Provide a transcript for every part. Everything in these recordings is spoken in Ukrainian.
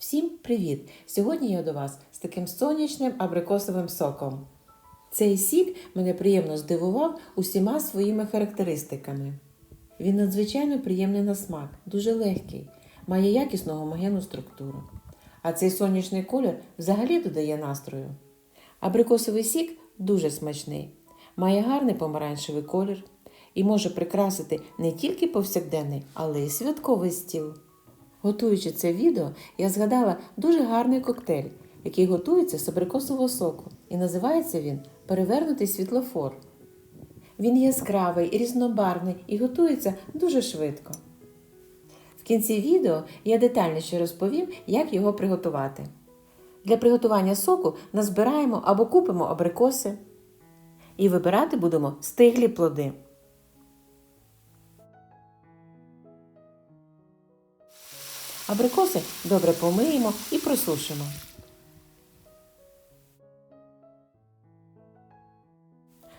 Всім привіт! Сьогодні я до вас з таким сонячним абрикосовим соком. Цей сік мене приємно здивував усіма своїми характеристиками. Він надзвичайно приємний на смак, дуже легкий, має якісну гомогенну структуру. А цей сонячний колір взагалі додає настрою. Абрикосовий сік дуже смачний, має гарний помаранчевий колір і може прикрасити не тільки повсякденний, але й святковий стіл. Готуючи це відео, я згадала дуже гарний коктейль, який готується з абрикосового соку, і називається він Перевернутий світлофор. Він яскравий, різнобарвний і готується дуже швидко. В кінці відео я детальніше розповім, як його приготувати. Для приготування соку назбираємо або купимо абрикоси і вибирати будемо стиглі плоди. Абрикоси добре помиємо і просушимо.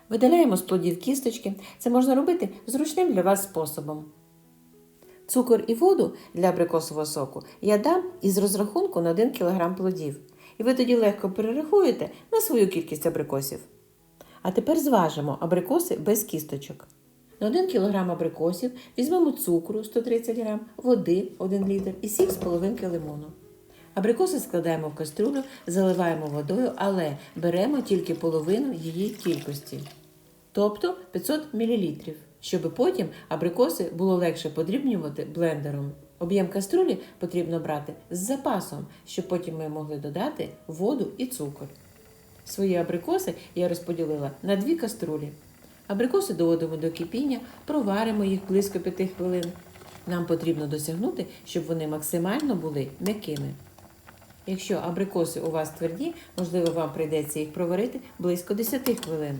Видаляємо з плодів кісточки. Це можна робити зручним для вас способом. Цукор і воду для абрикосового соку я дам із розрахунку на 1 кг плодів. І ви тоді легко перерахуєте на свою кількість абрикосів. А тепер зважимо абрикоси без кісточок. На 1 кг абрикосів візьмемо цукру 130 г, води 1 літр і сік з половинки лимону. Абрикоси складаємо в каструлю, заливаємо водою, але беремо тільки половину її кількості, тобто 500 мл, щоб потім абрикоси було легше подрібнювати блендером. Об'єм каструлі потрібно брати з запасом, щоб потім ми могли додати воду і цукор. Свої абрикоси я розподілила на дві каструлі. Абрикоси доводимо до кипіння, проваримо їх близько 5 хвилин. Нам потрібно досягнути, щоб вони максимально були м'якими. Якщо абрикоси у вас тверді, можливо, вам прийдеться їх проварити близько 10 хвилин.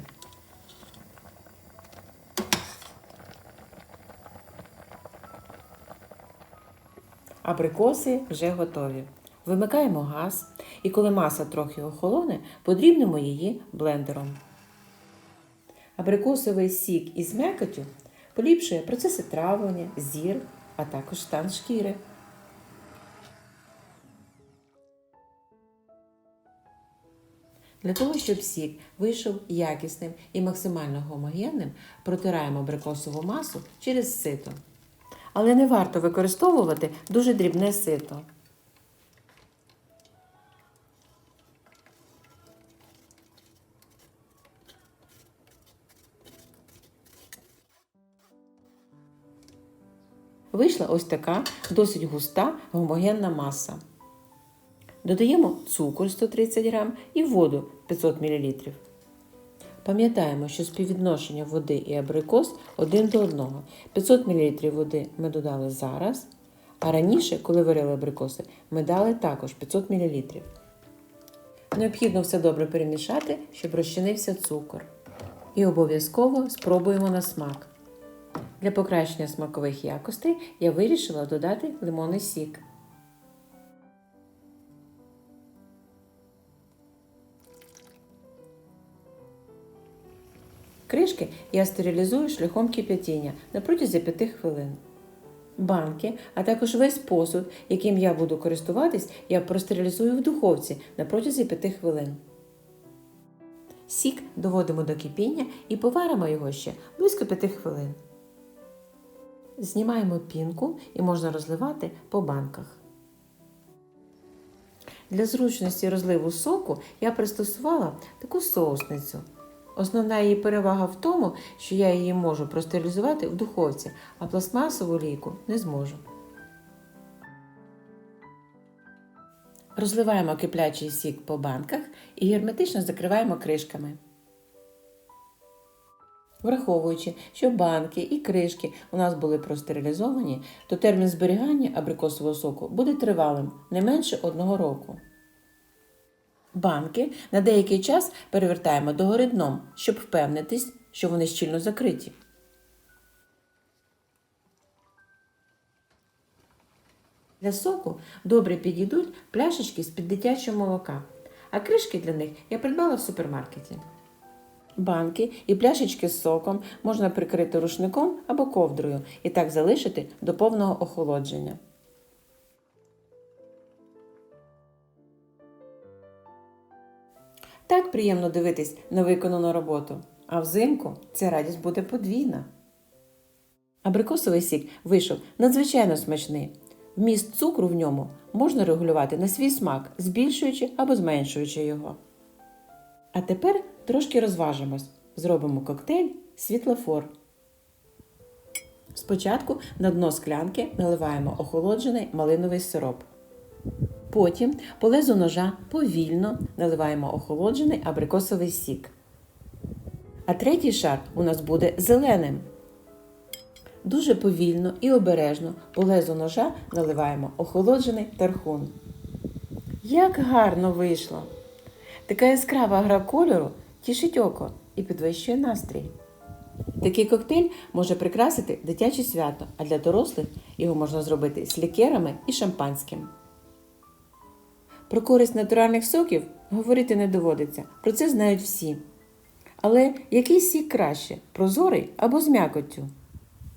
Абрикоси вже готові. Вимикаємо газ і коли маса трохи охолоне, подрібнемо її блендером. Абрикосовий сік із м'якотю поліпшує процеси травлення, зір, а також стан шкіри. Для того, щоб сік вийшов якісним і максимально гомогенним, протираємо абрикосову масу через сито. Але не варто використовувати дуже дрібне сито. Вийшла ось така досить густа гомогенна маса. Додаємо цукор 130 г і воду 500 мл. Пам'ятаємо, що співвідношення води і абрикос один до одного. 500 мл води ми додали зараз, а раніше, коли варили абрикоси, ми дали також 500 мл. Необхідно все добре перемішати, щоб розчинився цукор. І обов'язково спробуємо на смак. Для покращення смакових якостей я вирішила додати лимонний сік. Кришки я стерилізую шляхом кип'ятіння на протязі 5 хвилин. Банки, а також весь посуд, яким я буду користуватись, я простерилізую в духовці на протязі 5 хвилин. Сік доводимо до кипіння і поваримо його ще близько 5 хвилин. Знімаємо пінку і можна розливати по банках. Для зручності розливу соку я пристосувала таку соусницю. Основна її перевага в тому, що я її можу простерилізувати в духовці, а пластмасову лійку не зможу. Розливаємо киплячий сік по банках і герметично закриваємо кришками. Враховуючи, що банки і кришки у нас були простерилізовані, то термін зберігання абрикосового соку буде тривалим не менше одного року. Банки на деякий час перевертаємо догори дном, щоб впевнитись, що вони щільно закриті. Для соку добре підійдуть пляшечки з-під дитячого молока, а кришки для них я придбала в супермаркеті банки і пляшечки з соком можна прикрити рушником або ковдрою і так залишити до повного охолодження. Так приємно дивитись на виконану роботу, а взимку ця радість буде подвійна. Абрикосовий сік вийшов надзвичайно смачний. Вміст цукру в ньому можна регулювати на свій смак, збільшуючи або зменшуючи його. А тепер трошки розважимось. Зробимо коктейль світлофор. Спочатку на дно склянки наливаємо охолоджений малиновий сироп. Потім по лезу ножа повільно наливаємо охолоджений абрикосовий сік. А третій шар у нас буде зеленим. Дуже повільно і обережно по лезу ножа наливаємо охолоджений тархун. Як гарно вийшло! Така яскрава гра кольору тішить око і підвищує настрій. Такий коктейль може прикрасити дитяче свято, а для дорослих його можна зробити з лікерами і шампанським. Про користь натуральних соків говорити не доводиться, про це знають всі. Але який сік краще прозорий або з м'якоттю?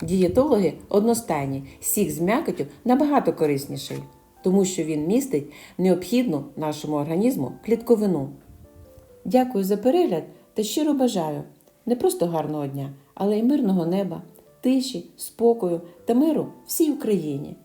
Дієтологи одностайні, сік з м'якоттю набагато корисніший, тому що він містить необхідну нашому організму клітковину. Дякую за перегляд та щиро бажаю не просто гарного дня, але й мирного неба, тиші, спокою та миру всій Україні.